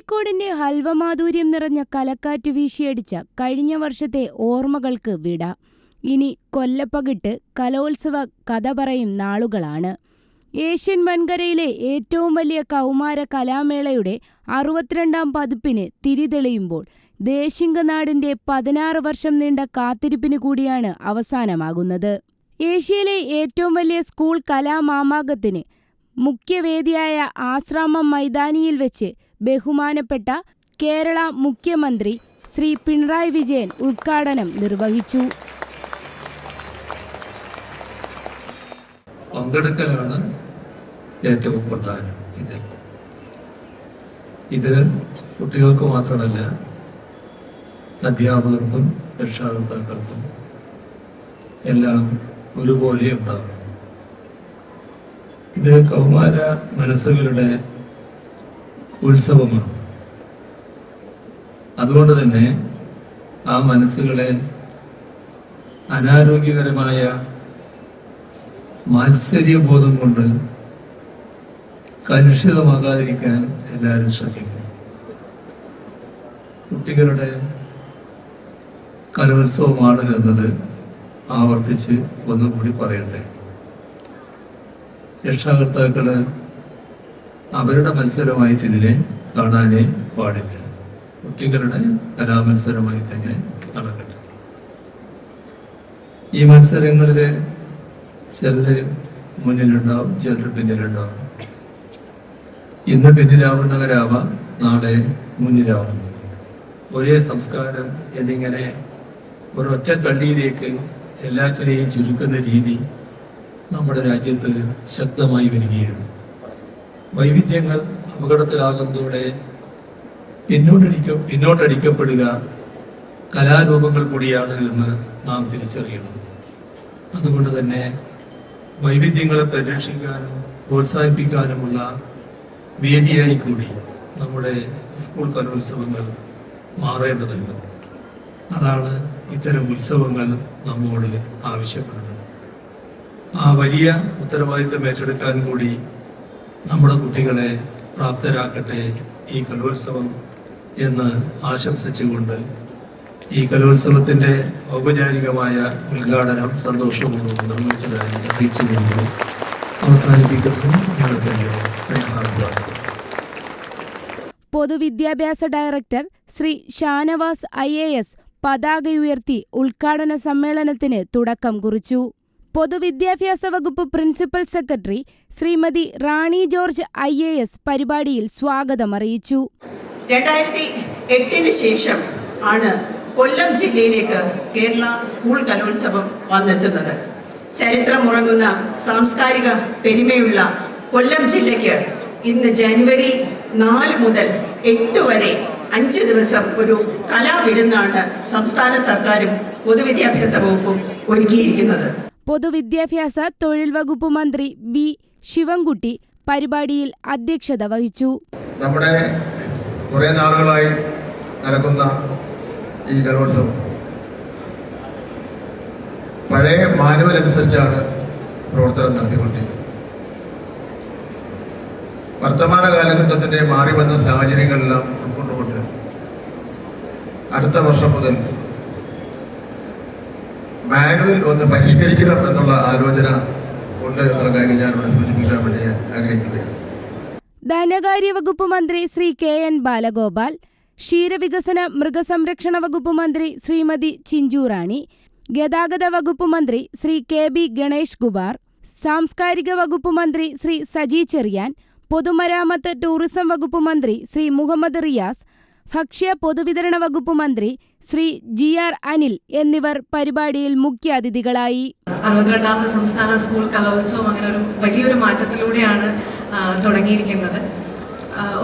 കോഴിക്കോടിന്റെ ഹൽവമാധുര്യം നിറഞ്ഞ കലക്കാറ്റ് വീശിയടിച്ച കഴിഞ്ഞ വർഷത്തെ ഓർമ്മകൾക്ക് വിട. ഇനി കൊല്ലപ്പകിട്ട് കലോത്സവ കഥ പറയും നാളുകളാണ്. ഏഷ്യൻ വൻകരയിലെ ഏറ്റവും വലിയ കൗമാര കലാമേളയുടെ അറുപത്തിരണ്ടാം പതിപ്പിന് തിരിതെളിയുമ്പോൾ ദേശിംഗനാടിന്റെ പതിനാറ് വർഷം നീണ്ട കാത്തിരിപ്പിന് കൂടിയാണ് അവസാനമാകുന്നത്. ഏഷ്യയിലെ ഏറ്റവും വലിയ സ്കൂൾ കലാമാമാകത്തിന് മുഖ്യവേദിയായ ആശ്രാമം മൈതാനിയിൽ വെച്ച് ബഹുമാനപ്പെട്ട കേരള മുഖ്യമന്ത്രി ശ്രീ പിണറായി വിജയൻ ഉദ്ഘാടനം നിർവഹിച്ചു. പങ്കെടുക്കലാണ് ഏറ്റവും പ്രധാനം ഇതിൽ ഇത് കുട്ടികൾക്ക് മാത്രമല്ല അധ്യാപകർക്കും രക്ഷാകർത്താക്കൾക്കും എല്ലാം ഒരുപോലെ ഉണ്ടാകും ഇത് കൗമാര മനസ്സുകളുടെ ഉത്സവമാണ്. അതുകൊണ്ട് തന്നെ ആ മനസ്സുകളെ അനാരോഗ്യകരമായ മാത്സര്യബോധം കൊണ്ട് കലുഷിതമാകാതിരിക്കാൻ എല്ലാവരും ശ്രദ്ധിക്കണം. കുട്ടികളുടെ കലോത്സവമാണ് എന്നത് ആവർത്തിച്ച് ഒന്നുകൂടി പറയട്ടെ. രക്ഷാകർത്താക്കൾ അവരുടെ മത്സരമായിട്ട് ഇതിനെ കാണാനേ പാടില്ല. കുട്ടികളുടെ കലാമത്സരമായി തന്നെ നടക്കട്ടെ. ഈ മത്സരങ്ങളിൽ ചിലർ മുന്നിലുണ്ടാവും ചിലർ പിന്നിലുണ്ടാവും. ഇന്ന് പിന്നിലാവുന്നവരാവാം നാളെ മുന്നിലാവുന്നത്. ഒരേ സംസ്കാരം എന്നിങ്ങനെ ഒരൊറ്റ കള്ളിയിലേക്ക് എല്ലാറ്റിനെയും ചുരുക്കുന്ന രീതി നമ്മുടെ രാജ്യത്ത് ശക്തമായി വരികയാണ്. വൈവിധ്യങ്ങൾ അപകടത്തിലാകുന്നതോടെ പിന്നോട്ടടിക്ക പിന്നോട്ടടിക്കപ്പെടുക കലാരൂപങ്ങൾ കൂടിയാണ് എന്ന് നാം തിരിച്ചറിയണം. അതുകൊണ്ട് തന്നെ വൈവിധ്യങ്ങളെ പരിരക്ഷിക്കാനും പ്രോത്സാഹിപ്പിക്കാനുമുള്ള വേദിയായി കൂടി നമ്മുടെ സ്കൂൾ കലോത്സവങ്ങൾ മാറേണ്ടതുണ്ട്. അതാണ് ഇത്തരം ഉത്സവങ്ങൾ നമ്മോട് ആവശ്യപ്പെടുന്നത്. ആ വലിയ ഉത്തരവാദിത്വം ഏറ്റെടുക്കാൻ കൂടി നമ്മുടെ കുട്ടികളെ പ്രാപ്തരാക്കട്ടെ ഈ കലോത്സവം എന്ന് ആശംസിച്ചുകൊണ്ട് ഈ കലോത്സവത്തിന്റെ ഔപചാരികമായ ഉദ്ഘാടനം സന്തോഷപൂർവം നിർമ്മിച്ചതായി അറിയിച്ചുകൊണ്ട് അവസാനിപ്പിക്കുന്നു. പൊതുവിദ്യാഭ്യാസ director Shri Shanavas I A S പതാകയുയർത്തി ഉദ്ഘാടന സമ്മേളനത്തിന് തുടക്കം കുറിച്ചു. പൊതുവിദ്യാഭ്യാസ വകുപ്പ് principal secretary Shrimati Rani George I A S പരിപാടിയിൽ സ്വാഗതം അറിയിച്ചു രണ്ടായിരത്തി എട്ടിന് ശേഷം ആണ് കൊല്ലം ജില്ലയിലേക്ക് കേരള സ്കൂൾ കലോത്സവം വന്നെത്തുന്നത്. ചരിത്രമുറങ്ങുന്ന സാംസ്കാരിക പെരുമയുള്ള കൊല്ലം ജില്ലയ്ക്ക് ഇന്ന് ജനുവരി നാല് മുതൽ എട്ട് വരെ അഞ്ച് ദിവസം ഒരു കലാവിരുന്നാണ് സംസ്ഥാന സർക്കാരും പൊതുവിദ്യാഭ്യാസ വകുപ്പും ഒരുക്കിയിരിക്കുന്നത്. പൊതുവിദ്യാഭ്യാസ തൊഴിൽ വകുപ്പ് മന്ത്രി വി. ശിവൻകുട്ടി പരിപാടിയിൽ അധ്യക്ഷത വഹിച്ചു. നമ്മുടെ കുറേ നാളുകളായി നടക്കുന്ന ഈ കലോത്സവം. പഴയ മാനുവൽ അനുസരിച്ചാണ് പ്രവർത്തനം നടത്തിക്കൊണ്ടിരിക്കുന്നത്. വർത്തമാന കാലഘട്ടത്തിന്റെ മാറി വന്ന സാഹചര്യങ്ങളെല്ലാം ഉൾക്കൊണ്ടുകൊണ്ട് അടുത്ത വർഷം മുതൽ മാനുവൽ ഒന്ന് പരിഷ്കരിക്കണം എന്നുള്ള ആലോചന ഉണ്ട് എന്നുള്ള കാര്യം ഞാനിവിടെ സൂചിപ്പിക്കാൻ വേണ്ടി ഞാൻ ആഗ്രഹിക്കുകയാണ്. ധനകാര്യ വകുപ്പ് മന്ത്രി ശ്രീ കെ എൻ ബാലഗോപാൽ ക്ഷീരവികസന മൃഗസംരക്ഷണ വകുപ്പ് മന്ത്രി ശ്രീമതി ചിഞ്ചുറാണി ഗതാഗത വകുപ്പ് മന്ത്രി ശ്രീ കെ ബി ഗണേഷ് കുമാർ സാംസ്കാരിക വകുപ്പ് മന്ത്രി ശ്രീ സജി ചെറിയാൻ പൊതുമരാമത്ത് ടൂറിസം വകുപ്പ് മന്ത്രി ശ്രീ മുഹമ്മദ് റിയാസ് ഭക്ഷ്യ പൊതുവിതരണ വകുപ്പ് മന്ത്രി ശ്രീ ജി ആർ അനിൽ എന്നിവർ പരിപാടിയിൽ മുഖ്യാതിഥികളായി അറുപത്തിരണ്ടാമത് സംസ്ഥാന സ്കൂൾ കലോത്സവം അങ്ങനെ ഒരു വലിയൊരു മാറ്റത്തിലൂടെയാണ് തുടങ്ങിയിരിക്കുന്നത്.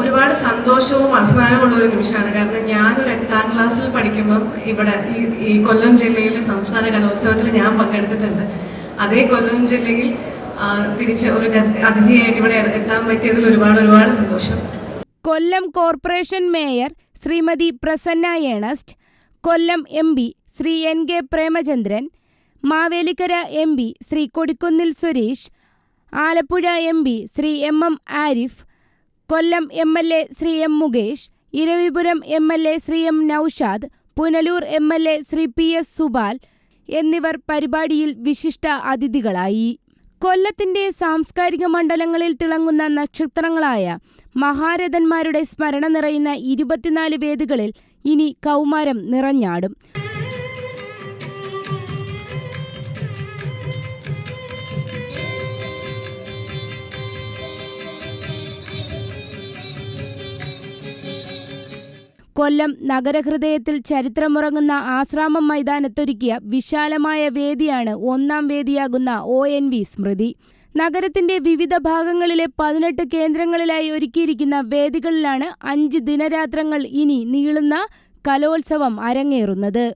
ഒരുപാട് സന്തോഷവും അഭിമാനമുള്ള ഒരു നിമിഷമാണ്. കാരണം ഞാൻ ഒരു എട്ടാം ക്ലാസ്സിൽ പഠിക്കുമ്പം ഇവിടെ ഈ കൊല്ലം ജില്ലയിലെ സംസ്ഥാന കലോത്സവത്തിൽ ഞാൻ പങ്കെടുത്തിട്ടുണ്ട്. അതേ കൊല്ലം ജില്ലയിൽ തിരിച്ച് ഒരു അതിഥിയായിട്ട് ഇവിടെ എത്താൻ പറ്റിയതിൽ ഒരുപാട് ഒരുപാട് സന്തോഷം. Kollam corporation mayor Shrimati Prasanna Ernest Kollam M P Shri N K Premachandran Mavelikkara M P Shri Kodikunnil Suresh Alappuzha M P Shri M M Arif Kollam M L A Shri M Mukesh Eravipuram M L A Shri M Naushad Punalur M L A Shri P S Subal എന്നിവർ പരിപാടിയിൽ വിശിഷ്ട അതിഥികളായി. കൊല്ലത്തിന്റെ സാംസ്കാരിക മണ്ഡലങ്ങളിൽ തിളങ്ങുന്ന നക്ഷത്രങ്ങളായ മഹാരഥന്മാരുടെ സ്മരണ നിറയുന്ന ഇരുപത്തിനാല് വേദികളിൽ ഇനി കൗമാരം നിറഞ്ഞാടും. കൊല്ലം നഗരഹൃദയത്തിൽ ചരിത്രമുറങ്ങുന്ന ആശ്രാമം മൈതാനത്തൊരുക്കിയ വിശാലമായ വേദിയാണ് ഒന്നാം വേദിയാകുന്ന ഒ എൻ വി സ്മൃതി. നഗരത്തിന്റെ വിവിധ ഭാഗങ്ങളിലെ പതിനെട്ട് കേന്ദ്രങ്ങളിലായി ഒരുക്കിയിരിക്കുന്ന വേദികളിലാണ് അഞ്ച് ദിനരാത്രങ്ങൾ ഇനി നീളുന്ന കലോത്സവം അരങ്ങേറുന്നത്.